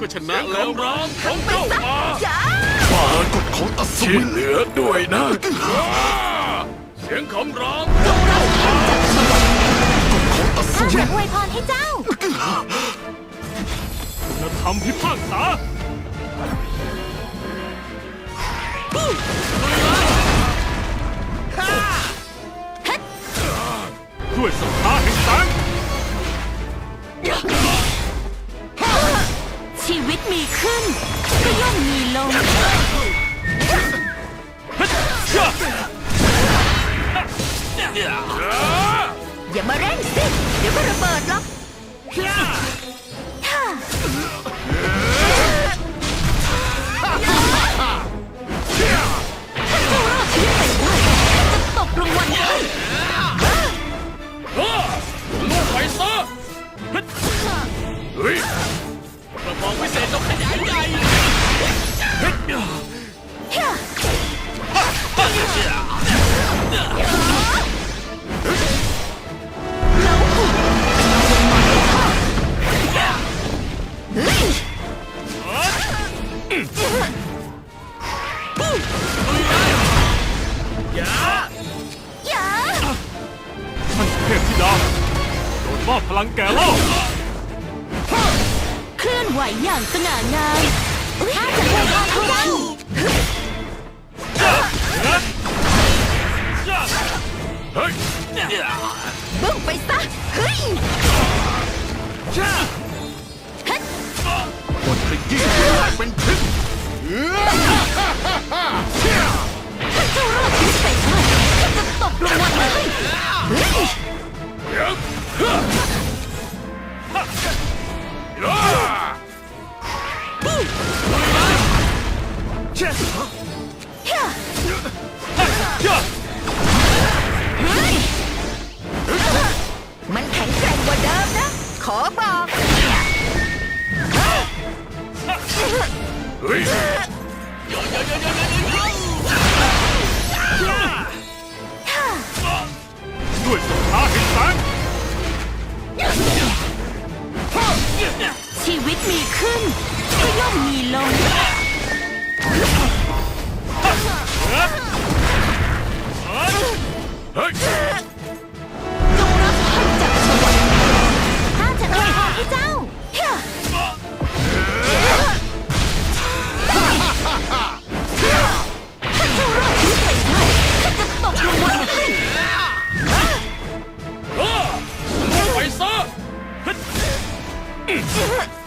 ก็ชนะแล้วร้องของเจ้ามาจ้าปรากฏของตัดสินเหลือด้วยนะ เสียงคำร้องข้าจะอวยพรให้เจ้าคุณธรรมพิพากษา ชีวิตมีขึ้น ก็ย่อมมีลง อย่ามาเร่งสิ เดี๋ยวก็ระเบิดหรอก เทพธิดาโดนมอบพลังแก่โลกเคลื่อนไหวอย่างสง่างามข้าจะอวยพรให้เจ้าเฮ้ยบึ้งไปซะ เฮ้ยคนขยี้เป็นพิษถ้าเจ้ารอดชีวิตไป ขอบอกด้วยศรัทธาแห่งแสงชีวิตมีขึ้น ก็ย่อมมีลง เฮ้ย Hmm.